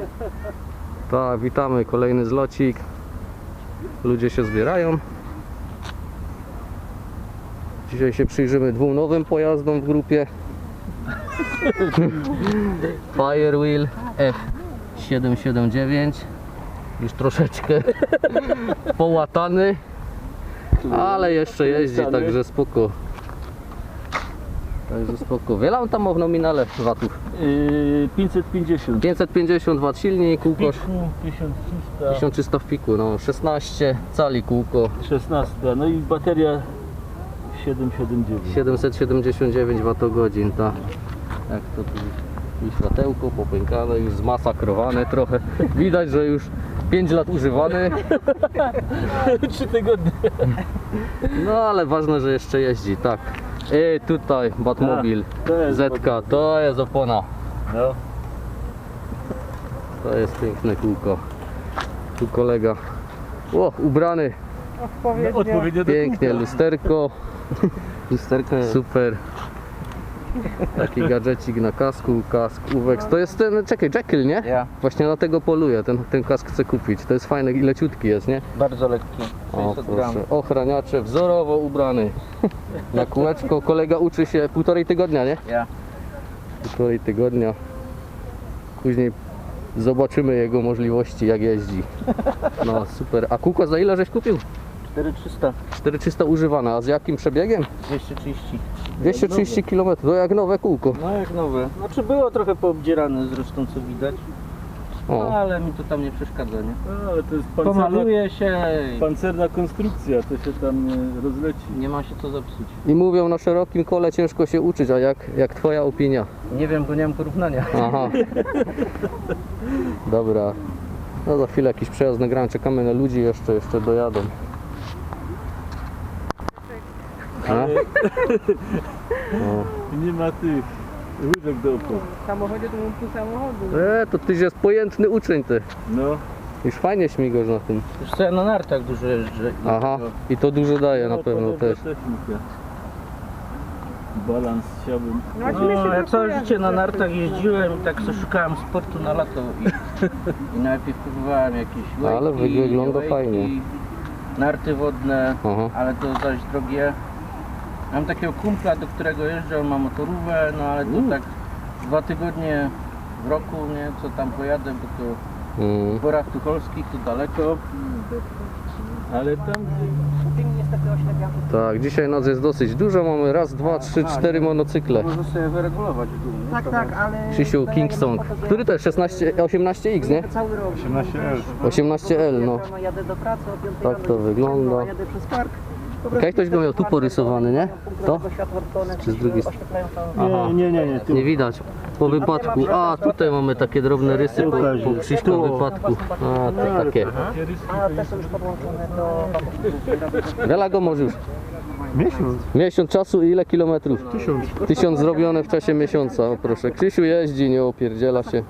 Tak, witamy, kolejny zlocik. Ludzie się zbierają. Dzisiaj się przyjrzymy dwóm nowym pojazdom w grupie. Firewheel F779. Już troszeczkę połatany, ale jeszcze jeździ, także spoko. Także spoko. Wiele on tam w nominale watów? Yy, 550. 550 W silnik, kółko Piku, 1300. 1300 w piku, no 16 cali kółko, 16. No i bateria 779. 779 Wh, tak. Jak to tu i światełko popękane, już zmasakrowane trochę. Widać, że już 5 lat używany, 3 tygodnie. no ale ważne, że jeszcze jeździ, tak. I tutaj Batmobil to ZK, to jest opona. No. To jest piękne kółko. Tu kolega. O, ubrany Odpowiednio pięknie, lusterko. Lusterko. Super. Taki gadżecik na kasku, kask Uwex. To jest ten, czekaj, Jekyll, nie? Ja, Właśnie na tego poluję, ten, ten kask chcę kupić. To jest fajne i leciutki jest, nie? bardzo lekki. O 600 gram. proszę, ochraniacze wzorowo ubrany. Na kółeczko, kolega uczy się półtorej tygodnia, nie? Ja. Półtorej tygodnia. Później zobaczymy jego możliwości, jak jeździ. No super. A kółko za ile żeś kupił? 4300. 4300 używane, a z jakim przebiegiem? 230. 230 km, to jak nowe kółko. No jak nowe. Znaczy było trochę poobdzierane zresztą co widać. No O, ale mi to tam nie przeszkadza, nie? No, ale to jest pancerna, Pomaluje się pancerna konstrukcja, to się tam e, rozleci. nie ma się co zepsuć. I mówią na szerokim kole ciężko się uczyć, a jak, jak twoja opinia? Nie wiem, bo nie mam porównania. Aha. Dobra. No za chwilę jakiś przejazd nagram, czekamy na ludzi jeszcze, jeszcze dojadą. A? No. Nie ma tych łyżek do opon. W samochodzie to mam pół samochodu. E, to tyś jest pojętny uczeń ty. No. Już fajnie śmigasz na tym. Już co ja na nartach dużo jeżdżę. i Aha. I to dużo daje na No, pewno też. technika. Balans chciałbym. No No, ja całe życie na nartach jeździłem i tak sobie szukałem sportu na lato i, i najpierw próbowałem jakieś Ale wygląda fajnie. narty wodne, Aha. ale to zaś drogie. Mam takiego kumpla, do którego jeżdżę, on ma motorówę, no ale to Mm. tak dwa tygodnie w roku, nie, co tam pojadę, bo to Mm. w Borach Tucholskich to daleko. Ale tam mi niestety oślepiam. Tak, dzisiaj nas jest dosyć dużo, mamy raz, dwa, trzy, cztery monocykle. Można sobie wyregulować w dół, nie? Tak, tak, ale... Krzysiu Kingston. Który to jest? 16, 18X, nie? Cały rok. 18L. 18L, no. Jadę do pracy o 5 Tak to wygląda. Jadę przez park. Prostu ktoś go miał tu porysowany, nie? To? Czy z drugiej całą Aha. Nie, nie, nie, nie. Tu. Nie widać. Po wypadku. A, tutaj mamy takie drobne rysy po, po Krzyśka wypadku. A, to takie. A te są już podłączone do. Wiele go może już. Miesiąc. Miesiąc czasu i ile kilometrów? Tysiąc. Tysiąc zrobione w czasie miesiąca, o proszę. Krzysiu jeździ, nie opierdziela się.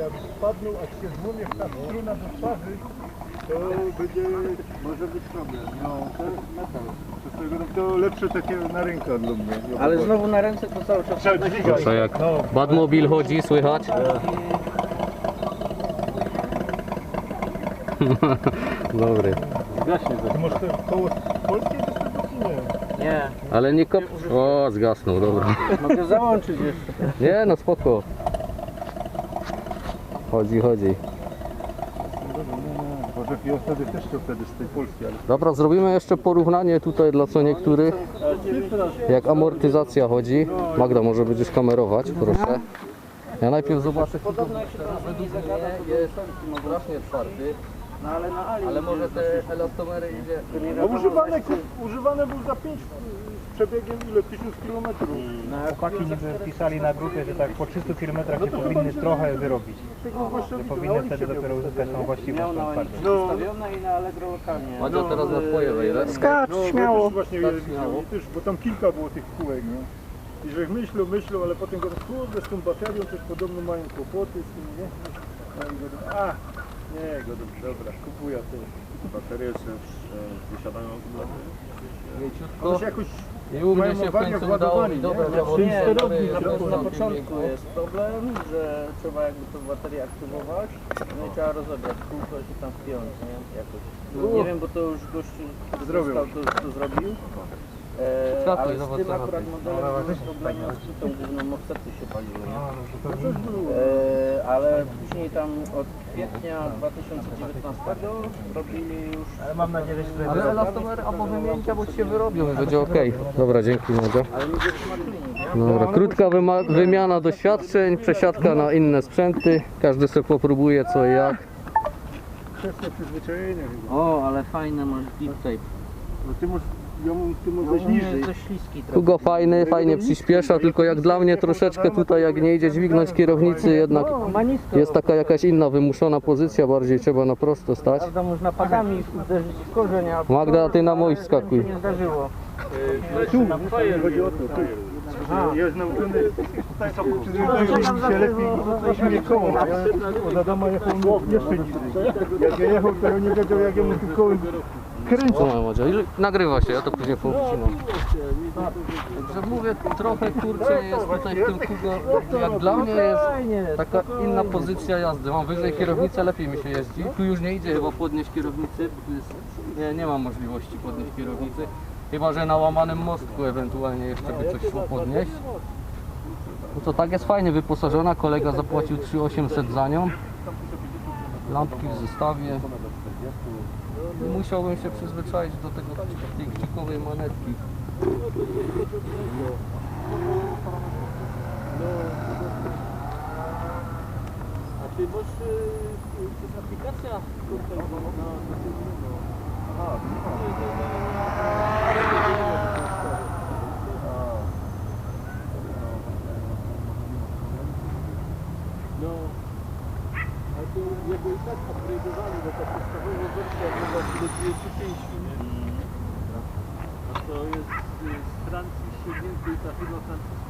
Jak spadną, a się złomie ta struna do twarzy, to będzie, może być problem. No, to jest metal. Dlatego To lepsze takie na rękę dla mnie. Ale znowu na ręce to cały czas Trzeba dźwigać. Proszę jak Badmobil chodzi, słychać? Dobry. Ty Może to koło polskiej dystrybucji? Nie. Nie, Ale nie kop... O, zgasnął, dobra. mogę załączyć jeszcze. Nie, no spoko. Chodzi, chodzi. Wtedy też to wtedy z tej Polski, ale Dobra, zrobimy jeszcze porównanie tutaj dla co niektórych. Jak amortyzacja chodzi. Magda, może będziesz kamerować, proszę. Ja najpierw zobaczę. Podobno jak się według mnie jest strasznie twardy, No ale ale może te elastomery idzie. no, używane, używane był za 5 z przebiegiem ile? 1000 km. Chłopaki niby pisali na grupie, że tak po 300 km się powinny trochę wyrobić. Że powinny wtedy dopiero uzyskać tą właściwość miał na tą twardość. No. i na Allegro lokalnie. Magda, teraz na twoje wejdę. Skacz, No, śmiało. bo też właśnie, Tak, śmiało. też, bo tam kilka było tych kółek, no. I że myślą, myślą, ale potem go kurde z tą baterią też podobno mają kłopoty z tym, nie? No i go, a, nie, go, dobra, kupuję to. Baterie już wysiadają Mięciutko. Jakoś I u mnie mają się w końcu udało mi. ja czym Nie, na, na na początku jest problem, że trzeba jakby tą baterię aktywować, no i trzeba rozebrać kółko i tam wpiąć, nie? Jakoś. Nie wiem, bo to już gościu został, to, to zrobił. E, Światło ale z tym akurat robi. modelem były problemy z tą główną offsety się paliły, nie? No, E, ale później tam od kwietnia 2019 robili już Ale mam nadzieję, że Ale elastomery albo wymienić, albo ci się wyrobią i będzie ok. Dobra, dzięki ale nie nie? Dobra, krótka wyma- wymiana doświadczeń, przesiadka na inne sprzęty. Każdy sobie popróbuje co i jak. kwestia przyzwyczajenia chyba. O, ale fajne masz deep tape. No ty możesz, ty No, niżej. Kugo fajny, fajnie przyspiesza, tylko jak dla mnie troszeczkę tutaj jak nie idzie dźwignąć kierownicy, jednak No, nisko. jest taka jakaś inna wymuszona pozycja, bardziej trzeba na prosto stać. Prawda, można padami uderzyć w Magda, ty na mój się nie zdarzyło. Tu, nie chodzi o to, tu. Nauczony, się lepiej koło. Ja jechał jeszcze niżej. Jak ja jechał, to ja nie wiedział jak ja mu tym kołem kręcę. Co mam Madzia? Nagrywa się, ja to później powcinam. Także mówię, trochę kurczę jest tutaj w tym Kugo, jak dla mnie jest taka inna pozycja jazdy. Mam wyżej kierownicę, lepiej mi się jeździ. Tu już nie idzie chyba podnieść kierownicy, nie, nie ma możliwości podnieść kierownicy. Chyba, że na łamanym mostku ewentualnie jeszcze by coś szło podnieść. No to tak jest fajnie wyposażona, kolega zapłacił 3800 za nią. Lampki w zestawie. Musiałbym się przyzwyczaić do tego, tej gdzikowej manetki. A ty masz, to jest aplikacja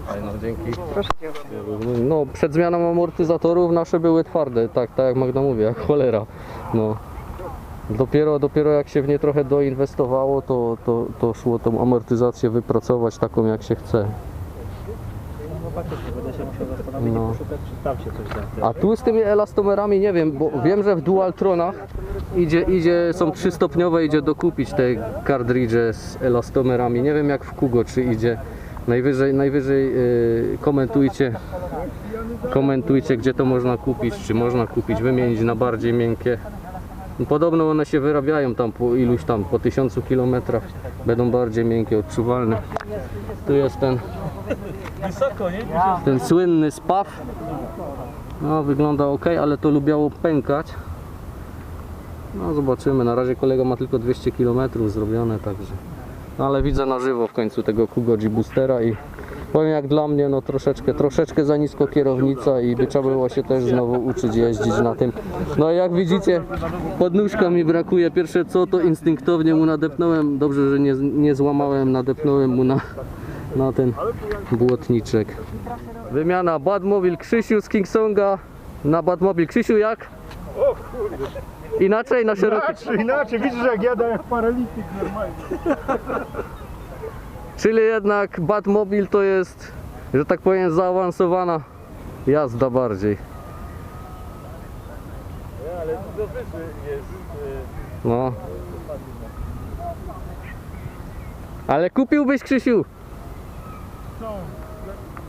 Fajno, dzięki. Proszę cię. No, przed zmianą amortyzatorów nasze były twarde, tak, tak jak Magda mówi, jak cholera. No. Dopiero, dopiero jak się w nie trochę doinwestowało, to, to, to szło tą amortyzację wypracować taką jak się chce. Będę się musiał zastanowić No. i poszukać, czy tam się coś da. A tu z tymi elastomerami nie wiem, bo wiem, że w Dualtronach idzie, idzie, są trzystopniowe, idzie dokupić te kartridże z elastomerami. Nie wiem jak w Kugo, czy idzie. Najwyżej, najwyżej yy, komentujcie, komentujcie gdzie to można kupić, czy można kupić, wymienić na bardziej miękkie. Podobno one się wyrabiają tam po iluś tam, po tysiącu kilometrach, będą bardziej miękkie, odczuwalne. Tu jest ten, ten słynny spaw. No wygląda ok, ale to lubiało pękać. No zobaczymy, na razie kolega ma tylko 200 km zrobione, także. No, ale widzę na żywo w końcu tego Kugo G Boostera i powiem jak dla mnie, no troszeczkę, troszeczkę za nisko kierownica i by trzeba było się też znowu uczyć jeździć na tym. No jak widzicie, podnóżka mi brakuje. Pierwsze co to instynktownie mu nadepnąłem, dobrze, że nie, nie złamałem, nadepnąłem mu na, na ten błotniczek. Wymiana Badmobil Krzysiu z Kingsonga na Badmobil Krzysiu jak? O kurde. Inaczej na szeroki. Inaczej, inaczej. Widzisz jak jadę jak paralityk normalnie. Czyli jednak Batmobil to jest, że tak powiem, zaawansowana jazda bardziej. Ale dużo wyżej jest. No. Ale kupiłbyś Krzysiu?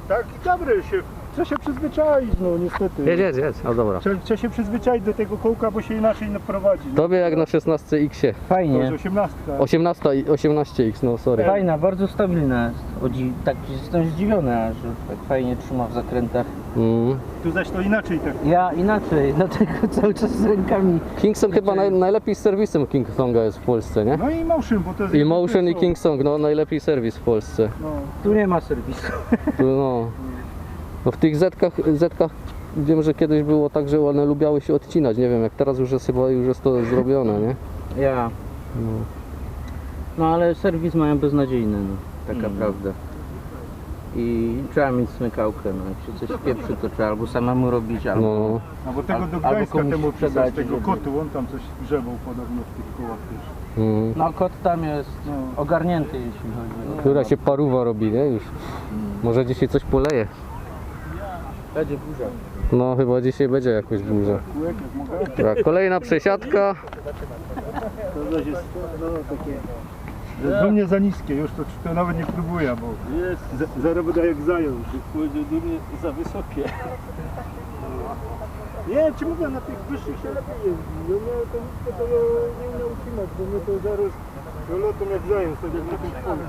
Tak i dobre się. Trzeba się przyzwyczaić, no niestety. Jedź, jedź, jedź. O dobra. Trzeba, trzeba się przyzwyczaić do tego kołka, bo się inaczej nie prowadzi. No. Tobie jak na 16 X. To Fajnie. jest 18. 18, i- 18X, no sorry. Fajna, bardzo stabilna jest. O, dzi- tak jestem zdziwiony, że tak fajnie trzyma w zakrętach. Mm. Tu zaś to inaczej tak. Ja inaczej, dlatego cały czas z rękami. Kingston chyba naj, najlepiej z serwisem Kingsonga jest w Polsce, nie? No i motion, bo to jest... I Motion i Kingsong, no najlepiej serwis w Polsce. No. Tu nie ma serwisu. Tu, no. no w tych zetkach, zetkach wiem, że kiedyś było tak, że one lubiały się odcinać, nie wiem jak teraz już jest chyba już jest to zrobione, nie? Ja. No. No ale serwis mają beznadziejny, no. Taka prawda. I trzeba mieć smykałkę, no. Jak się coś pieprzy, to trzeba albo samemu robić, albo... No, No bo tego do albo Gdańska temu sprzedać, tego kotu, on tam coś grzebał podobno w tych kołach też. mm. No kot tam jest No. ogarnięty, jeśli chodzi o... Która się paruwa robi, nie? Już. Może dzisiaj coś poleje. Będzie burza. No chyba dzisiaj będzie jakoś burza. Kółek jak mogę. Tak, kolejna przesiadka. To jest no, takie... Do mnie za niskie, już to, to nawet nie próbuję, bo za- zaraz będę jak zając. Powiedział do mnie za wysokie. Nie, ci mówię, na tych wyższych się lepiej jeździ. No mnie to nic tego nie umiał utrzymać, bo mnie to zaraz do lotu jak zając, tak jak na tym polu.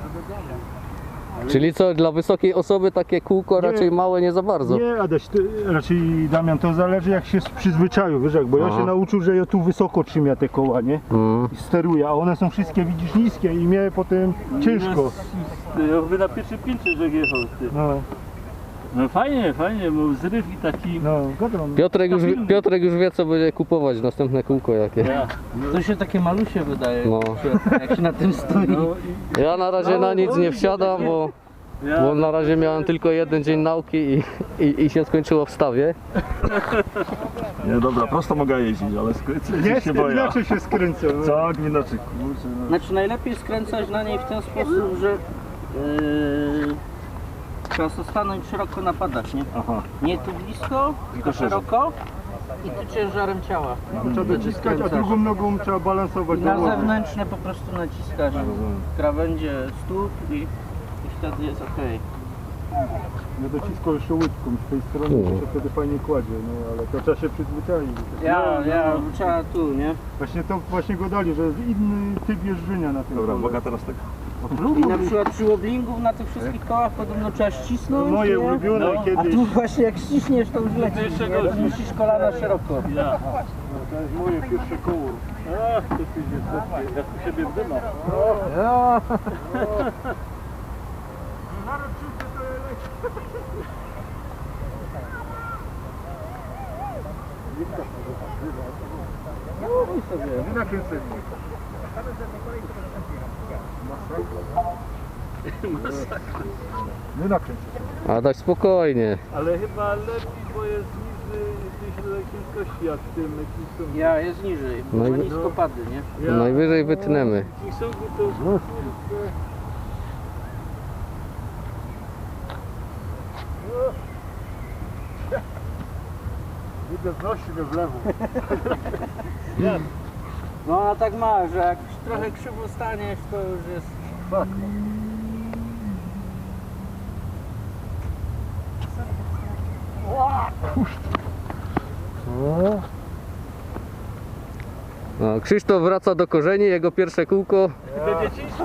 Czyli co, dla wysokiej osoby takie kółko Nie. raczej małe nie za bardzo. Nie, Adaś, ty, raczej Damian, to zależy jak się przyzwyczaił, wiesz jak, bo ja Aha. się nauczył, że ja tu wysoko trzymia te koła, nie? Mm. I steruję, a one są wszystkie, widzisz, niskie i mnie potem ciężko. Jakby na pierwszy piętrze że jechał ty. No, No fajnie, fajnie, bo zryw i taki... no, gadam. Piotrek już, Piotrek już wie co będzie kupować następne kółko jakie. Ja. To się takie malusie wydaje, No. jak się na tym stoi. No i Ja na razie na nic nie wsiadam, bo, ja, bo na razie miałem tylko jeden dzień nauki i, i, i się skończyło w stawie. Nie, dobra, prosto mogę jeździć, ale skręcę Nie, się boję. inaczej się skręcę. No. Tak, inaczej, kurczę, no. Znaczy najlepiej skręcać na niej w ten sposób, że yy, trzeba stanąć szeroko na padach, nie? Aha. Nie tu blisko, tylko szeroko i tu ciężarem ciała. Trzeba Wtedy dociskać, a drugą nogą trzeba balansować. I na zewnętrzne po prostu naciskasz krawędzie stóp i, i wtedy jest ok. Ja dociskał jeszcze łydką z tej strony, to się wtedy fajnie kładzie, no ale to trzeba się przyzwyczaić. Ja, ja, trzeba tu, nie? Właśnie to właśnie go dali, że jest inny typ jeżdżenia na tym Dobra, uwaga teraz tak. I na przykład przy woblingów na tych wszystkich kołach podobno trzeba ścisnąć, Moje nie? ulubione A kiedyś. tu właśnie jak ściśniesz to już lecisz, nie? Musisz kolana szeroko. ja. To jest moje pierwsze koło. A, to ty jest jak u siebie w dymach. Ja. Nie nakręcę. Nie nakręcę. A dać spokojnie. Ale chyba lepiej, bo jest niżej tej ciężkości jak w tym Kingsongu. Ja, jest niżej, bo No i- ma niskopady, nie? Ja, Najwyżej wytniemy. Kingsongu to Widzę, wnosi mnie w lewo. No ona tak ma, że jak trochę krzywo staniesz, to już jest... No, Krzysztof wraca do korzeni, jego pierwsze kółko do dzieciństwa.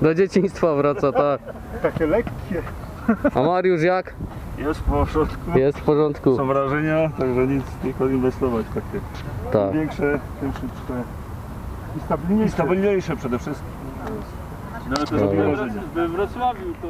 do dzieciństwa wraca, tak. Takie lekkie. A Mariusz jak? Jest w porządku. Jest w porządku. Są wrażenia, także nic, tylko inwestować takie. Tak. Większe, tym szybsze. I I stabilniejsze. stabilniejsze przede wszystkim. No to Dobra. we Wroc- we Wrocławiu to